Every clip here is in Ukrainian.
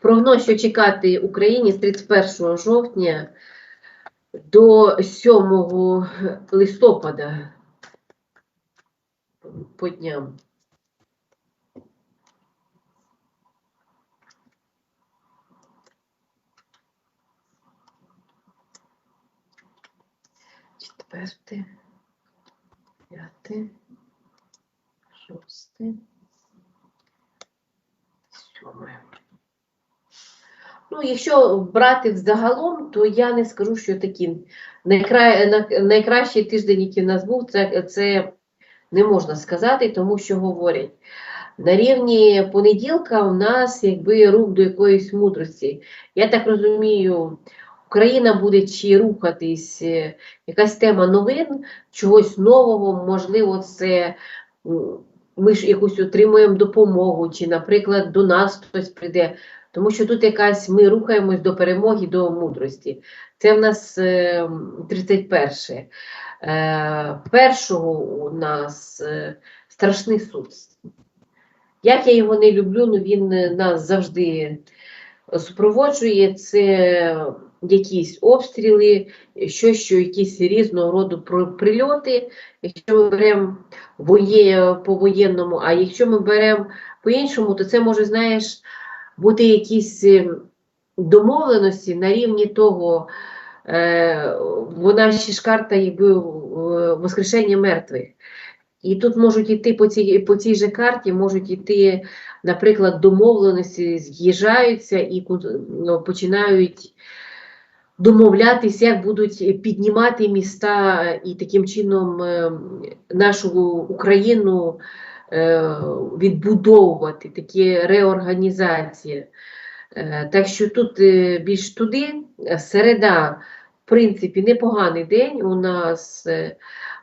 Прогноз, що чекати Україні з 31 жовтня до 7 листопада по дням. Четверте, п'яте, шосте, сьоме. Ну, якщо брати взагалом, то я не скажу, що такі найкра... найкращий тиждень, який в нас був, це, це не можна сказати, тому що говорять. На рівні понеділка у нас якби рух до якоїсь мудрості. Я так розумію, Україна буде чи рухатись, е, якась тема новин, чогось нового, можливо, це ми ж якусь отримуємо допомогу, чи, наприклад, до нас хтось прийде. Тому що тут якась ми рухаємось до перемоги, до мудрості. Це в нас е, 31. Е, першого у нас е, страшний суд. Як я його не люблю, ну він е, нас завжди супроводжує. Це якісь обстріли, щось, що якісь різного роду прильоти. Якщо ми беремо по воєнному, а якщо ми беремо по-іншому, то це може, знаєш, бути якісь е, домовленості на рівні того, е, вона ще ж карта якби е, воскрешення мертвих. І тут можуть йти по цій, по цій же карті, можуть йти, наприклад, домовленості, з'їжджаються і ну, починають домовлятися, як будуть піднімати міста і таким чином е, нашу Україну відбудовувати, такі реорганізації. Е, Так що тут е, більш туди, Е, середа, в принципі, непоганий день. У нас е,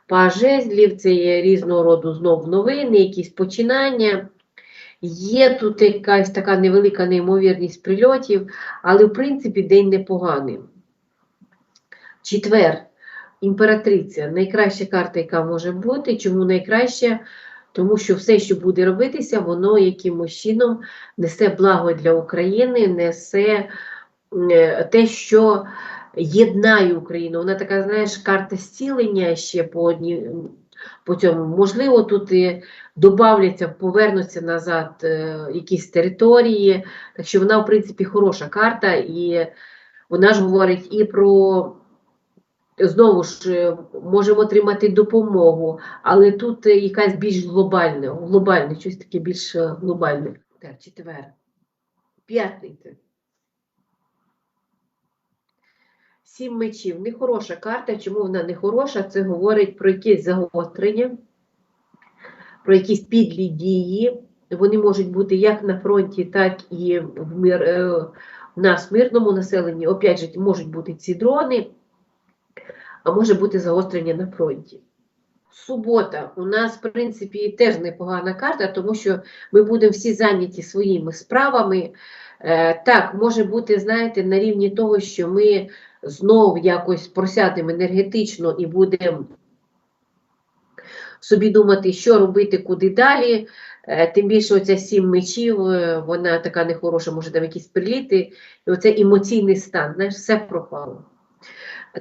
паж жезлів, це є різного роду знов новини, якісь починання. Є тут якась така невелика неймовірність прильотів, але в принципі день непоганий. Четвер, імператриця, найкраща карта, яка може бути. Чому найкраща? Тому що все, що буде робитися, воно якимось чином несе благо для України, несе е, те, що єднає Україну. Вона така, знаєш, карта зцілення ще по одній. По цьому, можливо, тут і добавляться, повернуться назад е, якісь території. Так що вона, в принципі, хороша карта, і вона ж говорить і про знову ж е, можемо отримати допомогу, але тут е, якась більш глобальне, глобальне, щось таке більш е, глобальне. Так, четвер. П'ятниця. Сім мечів. Нехороша карта. Чому вона не хороша? Це говорить про якесь загострення, про якісь підлі дії. Вони можуть бути як на фронті, так і в, мир, в нас мирному населенні. Опять же, можуть бути ці дрони, а може бути загострення на фронті. Субота у нас, в принципі, теж непогана карта, тому що ми будемо всі зайняті своїми справами. Е, Так, може бути, знаєте, на рівні того, що ми знов якось просядемо енергетично і будемо собі думати, що робити, куди далі. Е, Тим більше оця сім мечів, е, вона така нехороша, може там якісь приліти, і оце емоційний стан, знаєш, все пропало.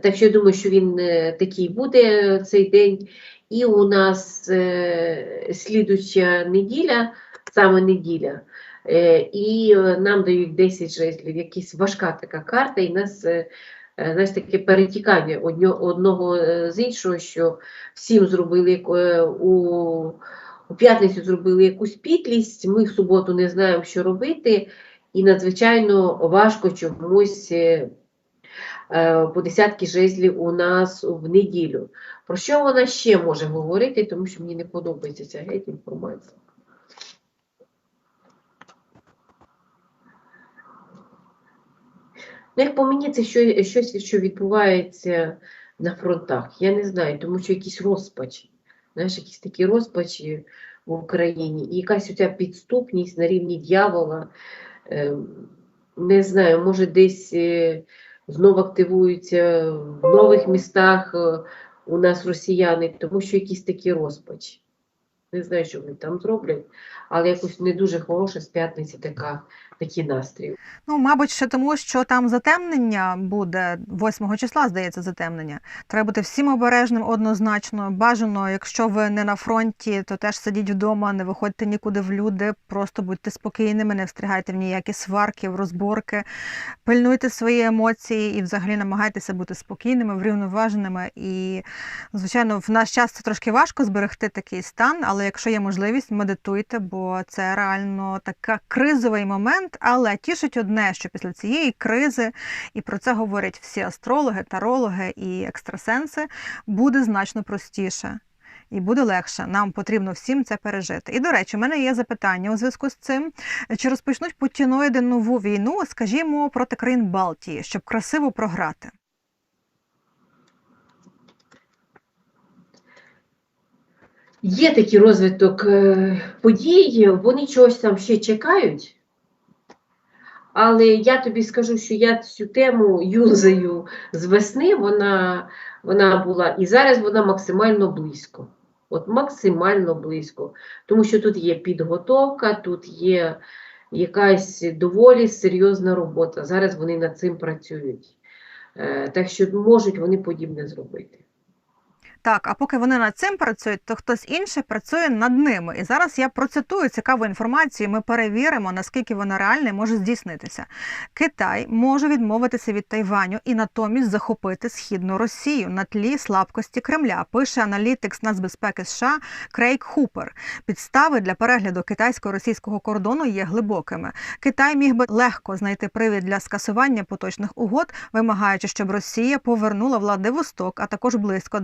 Так що я думаю, що він е, такий буде цей день. І у нас е, слідуча неділя, саме неділя, е, і е, нам дають 10 жезлів, якась важка така карта, і нас е, е, знаєш, таке перетікання одньо- одного з іншого, що всім зробили у, у п'ятницю зробили якусь підлість, ми в суботу не знаємо, що робити, і надзвичайно важко чомусь. Е, е, по десятки жезлів у нас в неділю. Про що вона ще може говорити, тому що мені не подобається ця геть інформація. Ну, як по мені, це щось, що відбувається на фронтах. Я не знаю, тому що якісь розпачі, знаєш, якісь такі розпачі в Україні, і якась оця підступність на рівні дьявола. Е, Не знаю, може десь е, знову активуються в нових містах е, у нас росіяни, тому що якісь такі розпачі. Не знаю, що вони там зроблять, але якось не дуже хороша з п'ятниці така, такий настрій. Ну, мабуть, ще тому, що там затемнення буде 8 числа, здається, затемнення. Треба бути всім обережним однозначно. Бажано, якщо ви не на фронті, то теж сидіть вдома, не виходьте нікуди в люди, просто будьте спокійними, не встрягайте в ніякі сварки, в розборки, пильнуйте свої емоції і взагалі намагайтеся бути спокійними, врівноваженими. І, звичайно, в наш час це трошки важко зберегти такий стан, але якщо є можливість, медитуйте, бо це реально така кризовий момент. Але тішить одне, що після цієї кризи, і про це говорять всі астрологи, тарологи і екстрасенси, буде значно простіше. І буде легше. Нам потрібно всім це пережити. І до речі, у мене є запитання у зв'язку з цим: чи розпочнуть путіноїди нову війну, скажімо, проти країн Балтії, щоб красиво програти? Є такий розвиток е, подій, вони чогось там ще чекають. Але я тобі скажу, що я цю тему юзаю з весни, вона, вона була, і зараз вона максимально близько. От максимально близько. Тому що тут є підготовка, тут є якась доволі серйозна робота. Зараз вони над цим працюють. Е, Так що можуть вони подібне зробити. Так, а поки вони над цим працюють, то хтось інший працює над ними. І зараз я процитую цікаву інформацію. Ми перевіримо, наскільки вона реальна і може здійснитися. Китай може відмовитися від Тайваню і натомість захопити східну Росію на тлі слабкості Кремля. Пише аналітик з нацбезпеки США Крейг Хупер. Підстави для перегляду китайсько-російського кордону є глибокими. Китай міг би легко знайти привід для скасування поточних угод, вимагаючи, щоб Росія повернула Владивосток, а також близько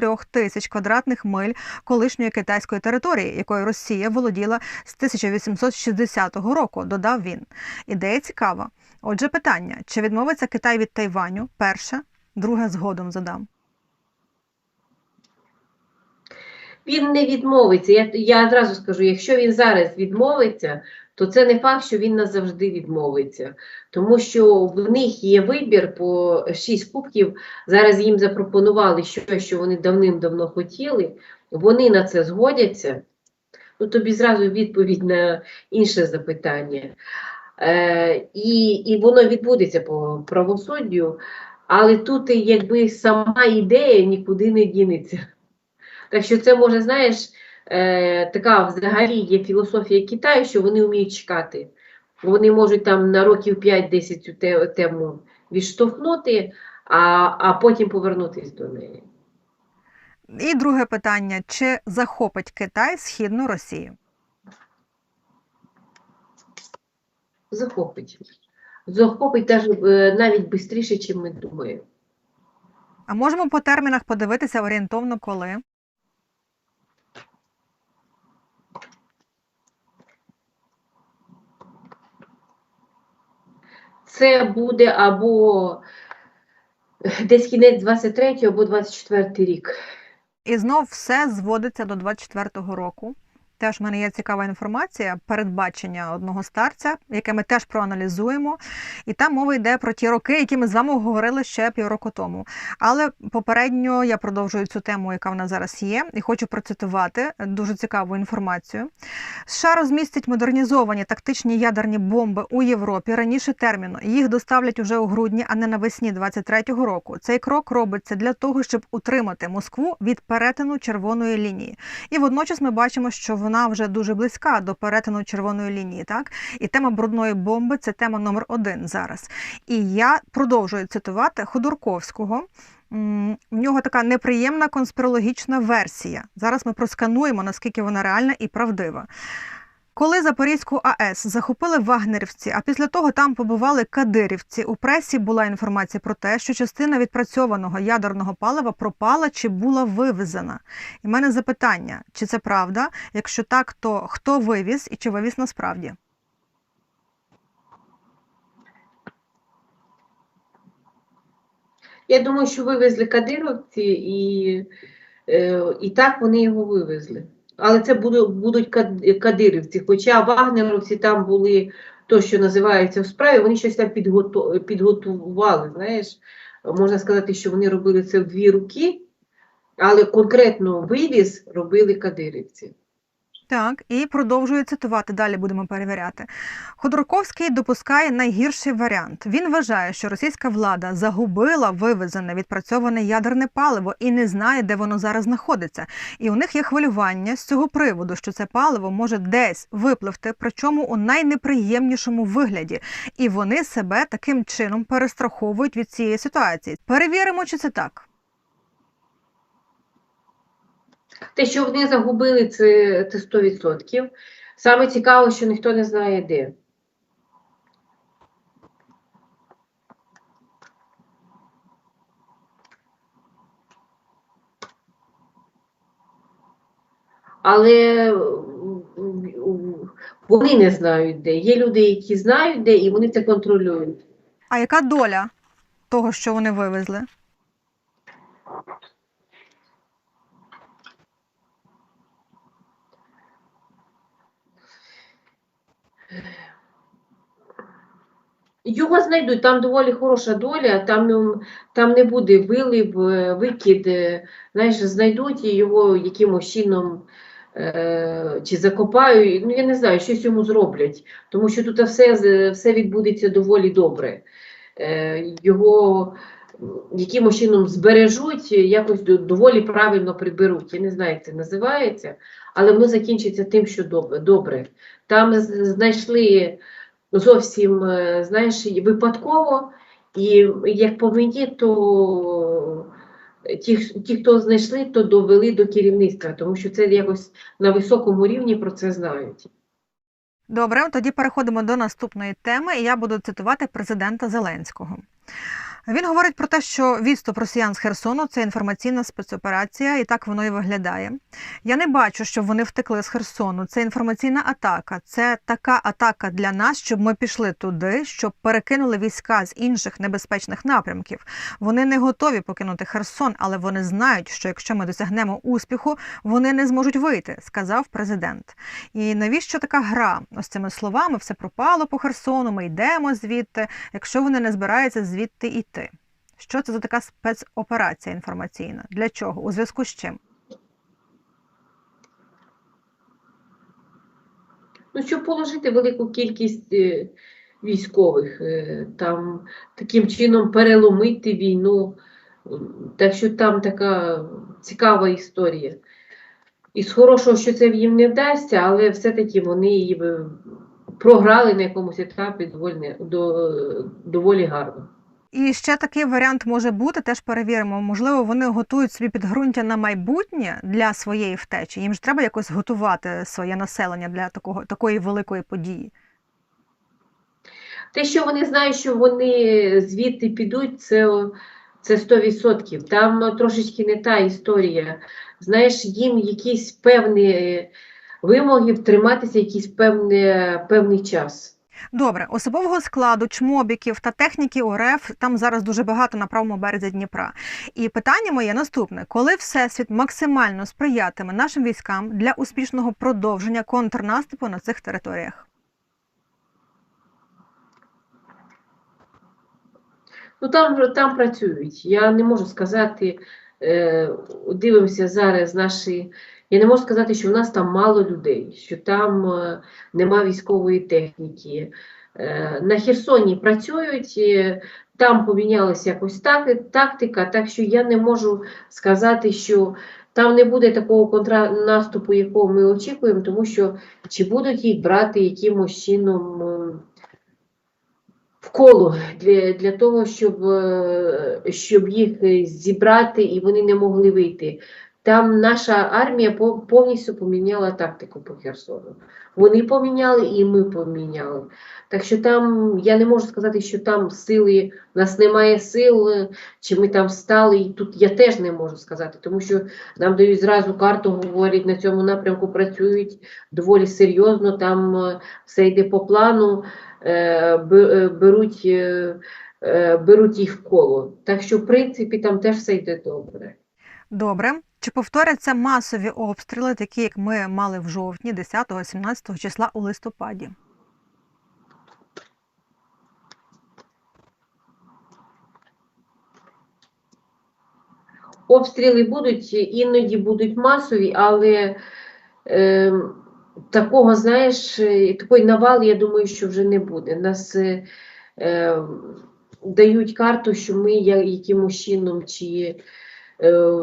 23 тисяч квадратних миль колишньої китайської території, якою Росія володіла з 1860 року, додав він. Ідея цікава. Отже, питання: чи відмовиться Китай від Тайваню? Перше, друге згодом задам. Він не відмовиться. Я, я одразу скажу, якщо він зараз відмовиться, то це не факт, що він назавжди відмовиться. Тому що в них є вибір по 6 кубків. Зараз їм запропонували щось, що вони давним-давно хотіли. Вони на це згодяться. Ну, тобі зразу відповідь на інше запитання. Е, і, і воно відбудеться по правосуддю, але тут якби сама ідея нікуди не дінеться. Так що це може, знаєш, е, така взагалі є філософія Китаю, що вони вміють чекати. Вони можуть там на років 5-10 цю тему відштовхнути, а, а потім повернутися до неї. І друге питання: чи захопить Китай східну Росію? Захопить. Захопить е, навіть швидше, ніж ми думаємо. А можемо по термінах подивитися орієнтовно коли? Це буде або десь кінець 23 або 24 рік. І знов все зводиться до 24-го року. Теж в мене є цікава інформація, передбачення одного старця, яке ми теж проаналізуємо. І там мова йде про ті роки, які ми з вами говорили ще півроку тому. Але попередньо я продовжую цю тему, яка в нас зараз є, і хочу процитувати дуже цікаву інформацію. США розмістять модернізовані тактичні ядерні бомби у Європі раніше терміну. Їх доставлять уже у грудні, а не навесні 23-го року. Цей крок робиться для того, щоб утримати Москву від перетину червоної лінії. І водночас ми бачимо, що вона вже дуже близька до перетину червоної лінії. Так і тема брудної бомби це тема номер один зараз. І я продовжую цитувати Ходорковського. У нього така неприємна конспірологічна версія. Зараз ми проскануємо, наскільки вона реальна і правдива. Коли Запорізьку АЕС захопили вагнерівці, а після того там побували кадирівці, у пресі була інформація про те, що частина відпрацьованого ядерного палива пропала чи була вивезена. І в мене запитання, чи це правда? Якщо так, то хто вивіз і чи вивіз насправді? Я думаю, що вивезли кадировці і, е, і так вони його вивезли. Але це будуть, будуть кадирівці. Хоча вагнеровці там були то, що називається в справі, вони щось там підготу- підготували. Знаєш, можна сказати, що вони робили це в дві руки, але конкретно вивіз робили кадирівці. Так, і продовжує цитувати. Далі будемо перевіряти. Ходорковський допускає найгірший варіант. Він вважає, що російська влада загубила вивезене відпрацьоване ядерне паливо і не знає, де воно зараз знаходиться. І у них є хвилювання з цього приводу, що це паливо може десь випливти, причому у найнеприємнішому вигляді. І вони себе таким чином перестраховують від цієї ситуації. Перевіримо, чи це так. Те, що вони загубили, це, це 100%. Саме цікаво, що ніхто не знає де. Але вони не знають де. Є люди, які знають де, і вони це контролюють. А яка доля того, що вони вивезли? Його знайдуть, там доволі хороша доля, там, там не буде вилив, е, викид, е, знаєш, знайдуть його якимось чином е, чи закопають, ну я не знаю, щось йому зроблять, тому що тут все, все відбудеться доволі добре. Його якимось чином збережуть, якось доволі правильно приберуть. Я не знаю, як це називається, але воно закінчиться тим, що добре. Там знайшли зовсім, е, знаєш, випадково, і як по мені, то ті, ті, хто знайшли, то довели до керівництва, тому що це якось на високому рівні про це знають. Добре, тоді переходимо до наступної теми, я буду цитувати президента Зеленського. Він говорить про те, що відступ росіян з Херсону це інформаційна спецоперація, і так воно і виглядає. Я не бачу, щоб вони втекли з Херсону. Це інформаційна атака. Це така атака для нас, щоб ми пішли туди, щоб перекинули війська з інших небезпечних напрямків. Вони не готові покинути Херсон, але вони знають, що якщо ми досягнемо успіху, вони не зможуть вийти, сказав президент. І навіщо така гра? Ось цими словами все пропало по Херсону, ми йдемо звідти, якщо вони не збираються звідти йти. Що це за така спецоперація інформаційна? Для чого? У зв'язку з чим? Ну, щоб положити велику кількість е, військових, е, там таким чином переломити війну. Так що там така цікава історія. І з хорошого, що це їм не вдасться, але все-таки вони її е, програли на якомусь етапі доволі, доволі гарно. І ще такий варіант може бути, теж перевіримо. Можливо, вони готують собі підґрунтя на майбутнє для своєї втечі. Їм ж треба якось готувати своє населення для такого, такої великої події. Те, що вони знають, що вони звідти підуть, це, це 100%. Там трошечки не та історія. Знаєш, їм якісь певні вимоги триматися якийсь певний, певний час. Добре, особового складу, чмобіків та техніки УРФ там зараз дуже багато на правому березі Дніпра. І питання моє наступне: коли Всесвіт максимально сприятиме нашим військам для успішного продовження контрнаступу на цих територіях? Ну там, там працюють. Я не можу сказати, е, дивимося зараз наші. Я не можу сказати, що в нас там мало людей, що там е, нема військової техніки. Е, на Херсоні працюють, е, там помінялася якось так, тактика, так що я не можу сказати, що там не буде такого контрнаступу, якого ми очікуємо, тому що чи будуть їх брати якимось чином. в коло для, для того, щоб, щоб їх зібрати і вони не могли вийти. Там наша армія повністю поміняла тактику по Херсону. Вони поміняли і ми поміняли. Так що там я не можу сказати, що там сили, в нас немає сил, чи ми там стали. І тут я теж не можу сказати, тому що нам дають зразу карту, говорять, на цьому напрямку працюють доволі серйозно, там е, все йде по плану е, е, беруть, беруть їх в коло. Так що, в принципі, там теж все йде добре. Добре. Чи повторяться масові обстріли, такі як ми мали в жовтні, 10-17 числа у листопаді? Обстріли будуть, іноді будуть масові, але е, такого, знаєш, такої навали, я думаю, що вже не буде. Нас е, е, дають карту, що ми якимось чином, чи е,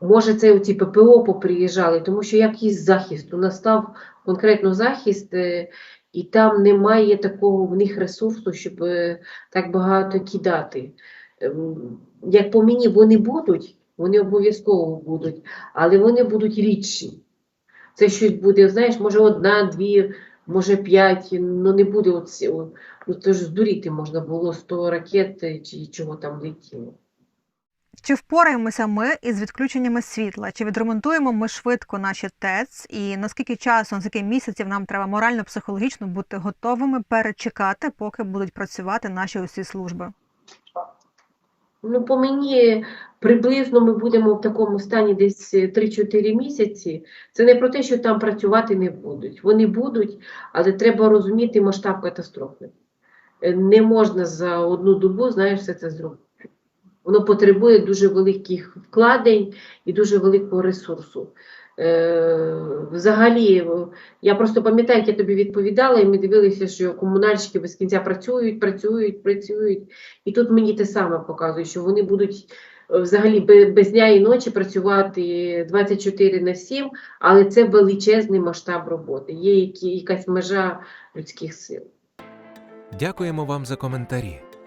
може це оці ППО поприїжджали, тому що якийсь захист. У нас став конкретно захист, е, і там немає такого в них ресурсу, щоб е, так багато кидати. Ем, Як по мені, вони будуть, вони обов'язково будуть, але вони будуть рідші. Це щось буде, знаєш, може одна, дві, може п'ять, ну не буде оці, ну це ж здуріти можна було 100 ракет е, чи чого там летіло. Чи впораємося ми із відключеннями світла? Чи відремонтуємо ми швидко наші ТЕЦ? І наскільки часу, наскільки місяців нам треба морально-психологічно бути готовими перечекати, поки будуть працювати наші усі служби? Ну, по мені приблизно ми будемо в такому стані десь е, 3-4 місяці. Це не про те, що там працювати не будуть. Вони будуть, але треба розуміти масштаб катастрофи. Е, Не можна за одну добу, знаєш, все це зробити. Воно потребує дуже великих вкладень і дуже великого ресурсу. Е, взагалі, я просто пам'ятаю, як я тобі відповідала, і ми дивилися, що комунальщики без кінця працюють, працюють, працюють. І тут мені те саме показує, що вони будуть е, взагалі без дня і ночі працювати 24 на 7, але це величезний масштаб роботи. Є якась межа людських сил. Дякуємо вам за коментарі.